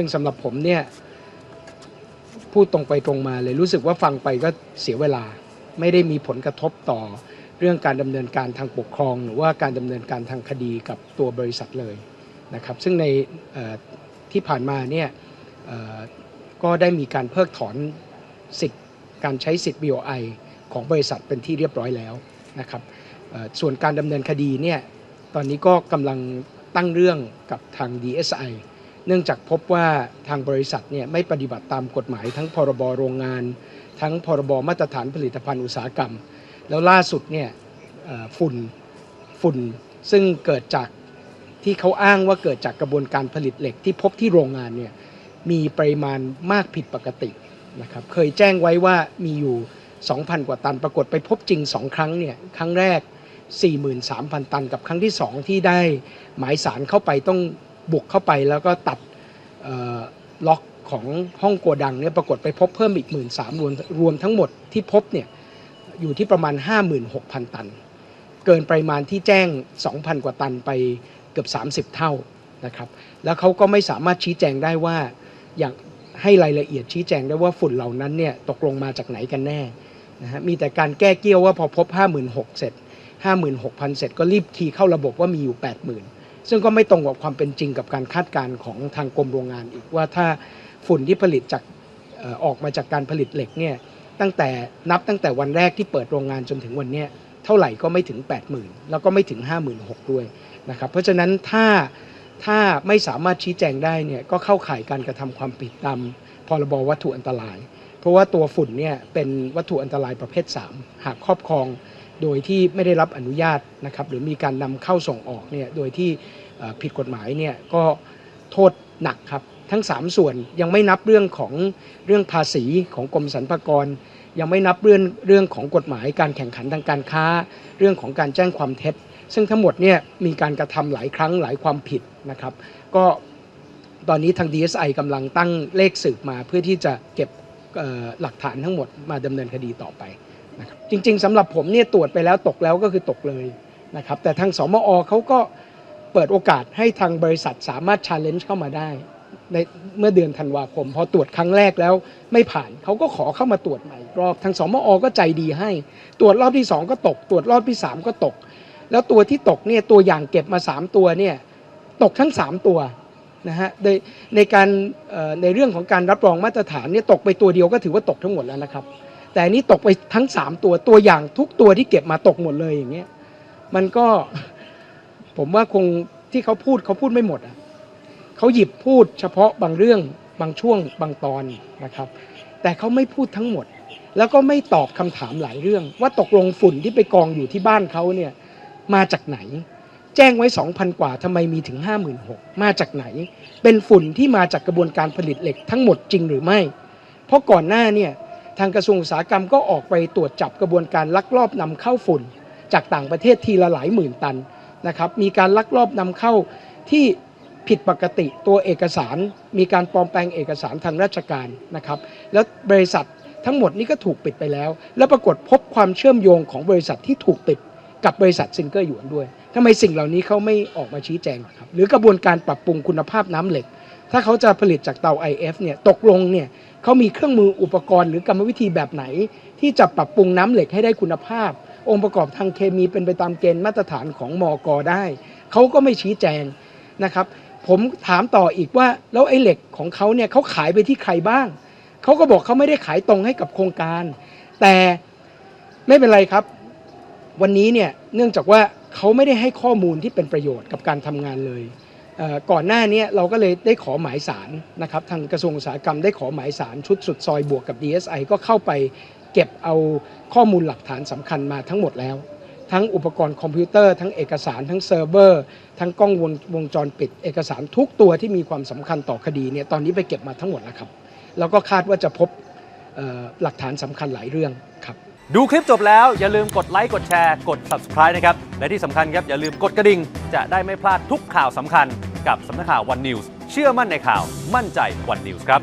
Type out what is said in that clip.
ซึ่งสำหรับผมเนี่ยพูดตรงไปตรงมาเลยรู้สึกว่าฟังไปก็เสียเวลา ไม่ได้มีผลกระทบต่อเรื่องการดำเนินการทางปกครอง หรือว่าการดำเนินการทางคดีกับตัวบริษัทเลยนะครับ ซึ่งในที่ผ่านมาเนี่ยก็ได้มีการเพิกถอนสิทธิ์การใช้สิทธิ์ BOI ของบริษัทเป็นที่เรียบร้อยแล้วนะครับส่วนการดำเนินคดีเนี่ยตอนนี้ก็กำลังตั้งเรื่องกับทาง DSI เนื่องจากพบว่าทางบริษัทเนี่ยไม่ปฏิบัติตามกฎหมาย ทั้งพรบโรงงาน ทั้งพรบมาตรฐานผลิตภัณฑ์อุตสาหกรรม แล้วล่าสุดเนี่ยฝุ่นฝุ่นซึ่งเกิดจากที่เขาอ้างว่าเกิดจากกระบวนการผลิตเหล็กที่พบที่โรงงานเนี่ยมีปริมาณมากผิดปกตินะครับเคยแจ้งไว้ว่ามีอยู่ 2,000 กว่าตันปรากฏไปพบจริง 2 ครั้งเนี่ยครั้งแรก 43,000 ตันกับครั้งที่ 2 ที่ได้หมายสารเข้าไปต้อง บุกเข้าไปแล้วก็ตัดล็อกของห้องโกดังเนี่ยปรากฏไปพบเพิ่มอีก 1 3ื่นรวมรวมทั้งหมดที่พบเนี่ยอยู่ที่ประมาณ 56,000 ตัน เกินปริมาณที่แจ้ง 2,000 กว่าตันไปเกือบ 30 เท่านะครับแล้วเขาก็ไม่สามารถชี้แจงได้ว่าอยางให้รายละเอียดชี้แจงได้ว่าฝุ่นเหล่านั้นเนี่ยตกลงมาจากไหนกันแน่นะฮะมีแต่การแก้เกี้ยวว่าพอพบ 56,000เสร็จ 56,000 เสร็จก็รีบคีย์เข้าระบบว่ามีอยู่ 80,000 ซึ่งก็ไม่ตรงกับความเป็นจริงกับการคาดการณ์ของทางกรมโรงงานอีกว่าถ้าฝุ่นที่ผลิตจากออกมาจากการผลิตเหล็กเนี่ยตั้งแต่นับตั้งแต่วันแรกที่เปิดโรงงานจนถึงวันนี้เท่าไหร่ก็ไม่ถึง 80,000 แล้วก็ไม่ถึง 56,000 ด้วยนะครับเพราะฉะนั้นถ้าถ้าไม่สามารถชี้แจงได้เนี่ยก็เข้าข่ายการกระทำความผิดตามพรบวัตถุอันตราย เพราะว่าตัวฝุ่นเนี่ยเป็นวัตถุอันตรายประเภท 3 หากครอบครอง โดยที่ไม่ได้รับอนุญาตนะครับหรือมีการนำเข้าส่งออกเนี่ยโดยที่ผิดกฎหมายเนี่ยก็โทษหนักครับทั้ง 3 ส่วนยังไม่นับเรื่องของเรื่องภาษีของกรมสรรพากร ยังไม่นับเรื่องเรื่องของกฎหมายการแข่งขันทางการค้า เรื่องของการแจ้งความเท็จ ซึ่งทั้งหมดเนี่ยมีการกระทำหลายครั้งหลายความผิดนะครับ ก็ตอนนี้ทาง DSI กำลังตั้งเลขสืบมาเพื่อที่จะเก็บหลักฐานทั้งหมดมาดำเนินคดีต่อไป นะครับจริง ๆสำหรับผมเนี่ยตรวจไปแล้วตกแล้วก็คือตกเลยนะครับแต่ทางสมอเขาก็เปิดโอกาสให้ทางบริษัทสามารถ challenge เข้ามาได้ในเมื่อเดือนธันวาคม พอตรวจครั้งแรกแล้วไม่ผ่านเขาก็ขอเข้ามาตรวจใหม่รอบทางสมอก็ใจดีให้ ตรวจรอบที่ 2 ก็ตก ตรวจรอบที่ 3 ก็ตก แล้วตัวที่ตกเนี่ยตัวอย่างเก็บมา 3 ตัวเนี่ยตกทั้ง 3 ตัวนะฮะในในการในเรื่องของการรับรองมาตรฐานเนี่ยตกไปตัวเดียวก็ถือว่าตกทั้งหมดแล้วนะครับ แต่อันนี้ตกไปทั้ง 3 ตัวตัวอย่างทุกตัวที่เก็บมาตกหมดเลยอย่างเงี้ยมันก็ผมว่าคงที่เขาพูดเขาพูดไม่หมดอะเขาหยิบพูดเฉพาะบางเรื่องบางช่วงบางตอนนะครับ แต่เขาไม่พูดทั้งหมด แล้วก็ไม่ตอบคำถามหลายเรื่อง ว่าตกลงฝุ่นที่ไปกองอยู่ที่บ้านเขาเนี่ยมาจากไหน แจ้งไว้ 2,000 กว่าทำไมมีถึง 56,000มาจากไหน เป็นฝุ่นที่มาจากกระบวนการผลิตเหล็กทั้งหมดจริงหรือไม่ เพราะก่อนหน้าเนี่ย ทางกระทรวงอุตสาหกรรมก็ออกไปตรวจจับกระบวนการลักลอบนำเข้าฝุ่น จากต่างประเทศทีละหลายหมื่นตันนะครับมีการลักลอบนำเข้าที่ผิดปกติตัวเอกสาร มีการปลอมแปลงเอกสารทางราชการนะครับแล้วบริษัททั้งหมดนี้ก็ถูกปิดไปแล้ว แล้วปรากฏพบความเชื่อมโยงของบริษัทที่ถูกปิดกับบริษัทซิงเกอร์หยวนด้วยทำไมสิ่งเหล่านี้เขาไม่ออกมาชี้แจงครับหรือกระบวนการปรับปรุงคุณภาพน้ำเหล็ก ถ้าเขาจะผลิตจากเตา IF เนี่ยตกลงเนี่ยเขามีเครื่องมืออุปกรณ์หรือกรรมวิธีแบบไหน ที่จะปรับปรุงน้ำเหล็กให้ได้คุณภาพ องค์ประกอบทางเคมีเป็นไปตามเกณฑ์มาตรฐานของมอกได้เขาก็ไม่ชี้แจงนะครับ ผมถามต่ออีกว่าแล้วไอ้เหล็กของเขาเนี่ยเขาขายไปที่ใครบ้างเขาก็บอกเขาไม่ได้ขายตรงให้กับโครงการ แต่ไม่เป็นไรครับ วันนี้เนี่ยเนื่องจากว่าเขาไม่ได้ให้ข้อมูลที่เป็นประโยชน์กับการทำงานเลย ก่อนหน้านี้เราก็เลยได้ขอหมายสารนะครับทางกระทรวงอุตสาหกรรมได้ขอหมายสารชุดสุดซอยบวกกับ DSI ก็เข้าไปเก็บเอาข้อมูลหลักฐานสำคัญมาทั้งหมดแล้ว ทั้งอุปกรณ์คอมพิวเตอร์ ทั้งเอกสาร ทั้งเซิร์ฟเวอร์ ทั้งกล้องวงวงจรปิด เอกสารทุกตัวที่มีความสำคัญต่อคดีเนี่ยตอนนี้ไปเก็บมาทั้งหมดแล้วครับ แล้วก็คาดว่าจะพบหลักฐานสำคัญหลายเรื่องครับดูคลิปจบแล้วอย่าลืมกดไลค์กดแชร์ กด subscribe นะครับ และที่สำคัญครับ อย่าลืมกดกระดิ่ง จะได้ไม่พลาดทุกข่าวสำคัญ กับสำนักข่าววันนิวส์เชื่อมั่นในข่าวมั่นใจวันนิวส์ครับ